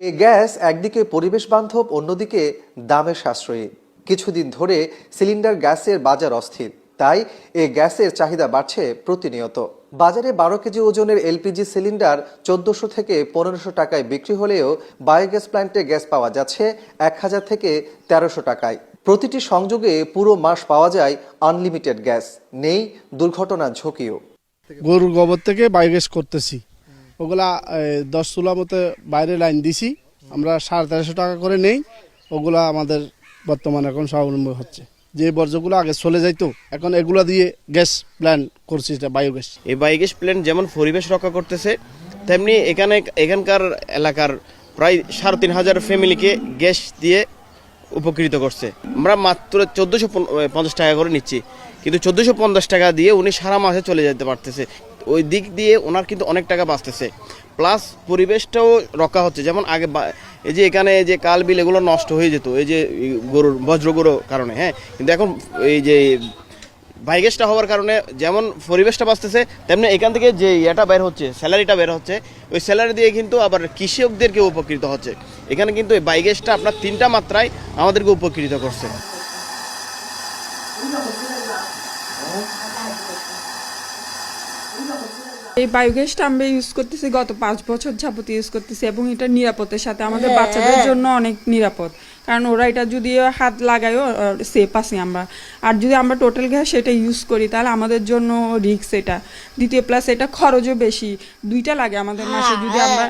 এ gas একদিকে পরিবেশ বান্ধব, অন্যদিকে দামে সাশ্রয়ী। কিছুদিন ধরে সিলিন্ডার গ্যাসের বাজার অস্থির। তাই এ গ্যাসের চাহিদা বাড়ছে প্রতিনিয়ত। বাজারে বারো কেজি ওজনের এলপিজি সিলিন্ডার চোদ্দশো থেকে পনেরোশো টাকায় বিক্রি হলেও বায়োগ্যাস প্ল্যান্টে গ্যাস পাওয়া যাচ্ছে এক হাজার থেকে তেরোশো টাকায়। প্রতিটি সংযোগে পুরো মাস পাওয়া যায় আনলিমিটেড গ্যাস। নেই দুর্ঘটনার ঝুঁকিও। গরুর গোবর থেকে বায়োগ্যাস করতেছি। ওগুলা দশ চুলা মতো বাইরে লাইন দিছি। আমরা সাড়ে তেরোশো টাকা করে নেই। ওগুলা আমাদের বর্তমানে এখন স্বাবলম্বী হচ্ছে। যে বর্জ্যগুলো আগে চলে যাইতো, এখন এগুলা দিয়ে গ্যাস প্ল্যান করছি, এটা বায়োগ্যাস। এই বায়োগ্যাস প্ল্যান্ট যেমন পরিবেশ রক্ষা করতেছে, তেমনি এখানে, এখানকার এলাকার প্রায় সাড়ে তিন হাজার ফ্যামিলিকে গ্যাস দিয়ে উপকৃত করছে। আমরা মাত্র চোদ্দোশো পঞ্চাশ টাকা করে নিচ্ছি। কিন্তু চোদ্দোশো পঞ্চাশ টাকা দিয়ে উনি সারা মাসে চলে যেতে পারতেছে। ওই দিক দিয়ে ওনার কিন্তু অনেক টাকা বাঁচতেছে। প্লাস পরিবেশটাও রক্ষা হচ্ছে। যেমন আগে এই যে এখানে যে কাল বিল, এগুলো নষ্ট হয়ে যেত। এই যে গরুর বজ্র গরুর কারণে হ্যাঁ? কিন্তু এখন এই যে বাইগেসটা হওয়ার কারণে যেমন পরিবেশটা বাঁচতেছে, তেমনি এখান থেকে যে ইয়েটা বের হচ্ছে, স্যালারিটা বের হচ্ছে, ওই স্যালারি দিয়ে কিন্তু আবার কৃষকদেরকে উপকৃত হচ্ছে। এখানে কিন্তু এই বাইগেসটা আপনার তিনটা মাত্রায় আমাদেরকে উপকৃত করছে। এই বায়োগ্যাসটা আমরা ইউজ করতেছি গত পাঁচ বছর যাবত ইউজ করতেছি এবং এটা নিরাপদের সাথে আমাদের বাচ্চাদের জন্য অনেক নিরাপদ। কারণ ওরা এটা যদি হাত লাগায়ও সেফ আছি আমরা। আর যদি আমরা টোটাল গ্যাস এটা ইউজ করি তাহলে আমাদের জন্য রিক্স এটা। দ্বিতীয় প্লাস এটা খরচও বেশি। দুইটা লাগে আমাদের মাসে। যদি আমরা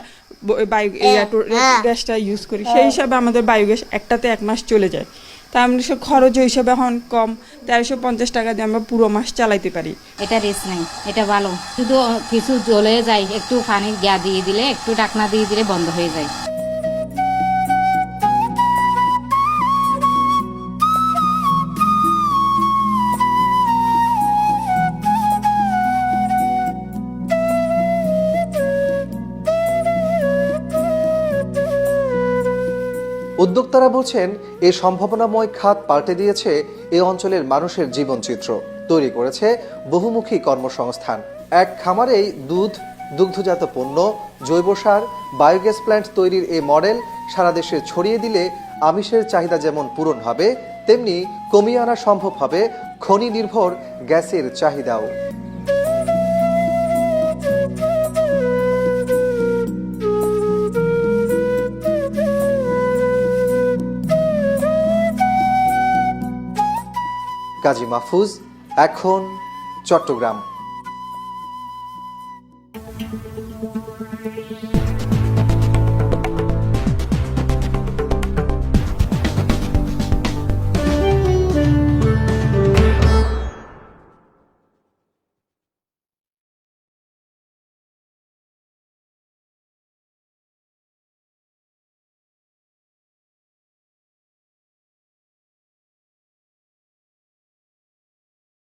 বায়ো গ্যাসটা ইউজ করি সেই হিসাবে আমাদের বায়োগ্যাস একটাতে এক মাস চলে যায়। তা আমরা সব খরচ হিসাবে এখন কম। তেরোশো পঞ্চাশ টাকা দিয়ে আমরা পুরো মাস চালাইতে পারি। এটা রেস নাই, এটা ভালো। শুধু কিছু জ্বলে যায়, একটু পানি গা দিয়ে দিলে, একটু ডাকনা দিয়ে দিলে বন্ধ হয়ে যায়। উদ্যোক্তারা বলছেন এই সম্ভাবনাময় খাত পাল্টে দিয়েছে এই অঞ্চলের মানুষের জীবনচিত্র। তৈরি করেছে বহুমুখী কর্মসংস্থান। এক খামারেই দুধ, দুগ্ধজাত পণ্য, জৈব সার, বায়োগ্যাস প্ল্যান্ট তৈরির এই মডেল সারা দেশে ছড়িয়ে দিলে আমিষের চাহিদা যেমন পূরণ হবে, তেমনি কমিয়ে আনা সম্ভব হবে খনি নির্ভর গ্যাসের চাহিদাও। কাজী মাহফুজ এখন চট্টগ্রাম।